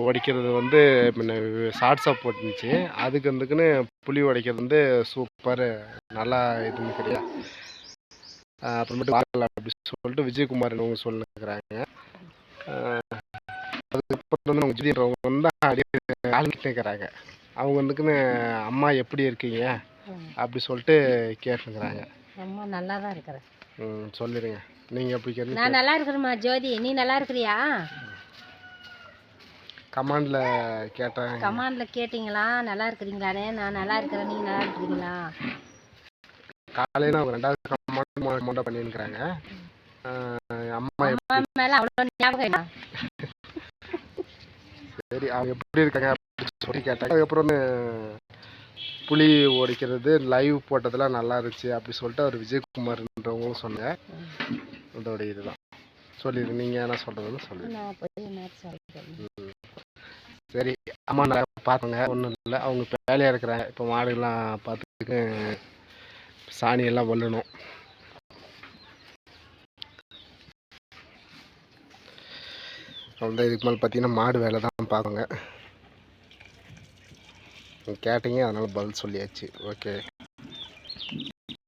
உடைக்கிறது வந்து முன்ன ஷார்ட்ஸாக போட்டுருந்துச்சு. அதுக்கு வந்துக்குன்னு புளி உடைக்கிறது வந்து சூப்பர் நல்லா இதுன்னு தெரியா அப்புறமேட்டு பார்க்கலாம் அப்படி சொல்லிட்டு விஜயகுமார் அவங்க சொல்லுங்கிறாங்க அதுக்கப்புறம் வந்து அவங்க ஜிதின்றவங்க வந்து இருக்கிறாங்க அவங்க வந்துக்குன்னு அம்மா எப்படி இருக்கீங்க? அப்படி சொல்லிட்டு கேட்டுக்கிறாங்க அம்மா நல்லா தான் இருக்கிறேன் ம் சொல்லிடுங்க நீங்கள் எப்படி நான் நல்லா இருக்கிறேம்மா ஜோதி. நீ நல்லா இருக்கிறியா? கமாண்டில் கேட்டேன். கமாண்டில் கேட்டிங்களா? நல்லா இருக்கிறீங்களாடே நான் நல்லா இருக்கிறேன். நீங்கள் நல்லா இருக்கிறீங்களா? காலையில் அவங்க ரெண்டாவது கமாண்ட் மூணு கமாண்டாக பண்ணியிருக்கிறாங்க அம்மா அம்மா மேலே அவ்வளோ ஞாபகம். சரி அவங்க எப்படி இருக்காங்க அப்படின்னு சொல்லி கேட்டாங்க அதுக்கப்புறம் புலி ஓடிக்கிறது லைவ் போட்டதெல்லாம் நல்லா இருந்துச்சு அப்படி சொல்லிட்டு அவர் விஜயகுமார்ன்றவங்களும் சொன்னாங்க. அதோட இதுதான். சொல்லிடு நீங்கள் என்ன சொல்கிறதுன்னு சொல்லிடு சரி அம்மா நல்லா பார்த்துங்க ஒன்றும் இல்லை. அவங்க இப்போ வேலையாக இருக்கிறாங்க. இப்போ மாடுகள்லாம் பார்த்துட்டு சாணியெல்லாம் வல்லணும். வந்து இதுக்கு மேலே பார்த்தீங்கன்னா மாடு வேலை தான் பார்க்குங்க கேட்டீங்க அதனால் பதில் சொல்லியாச்சு. ஓகே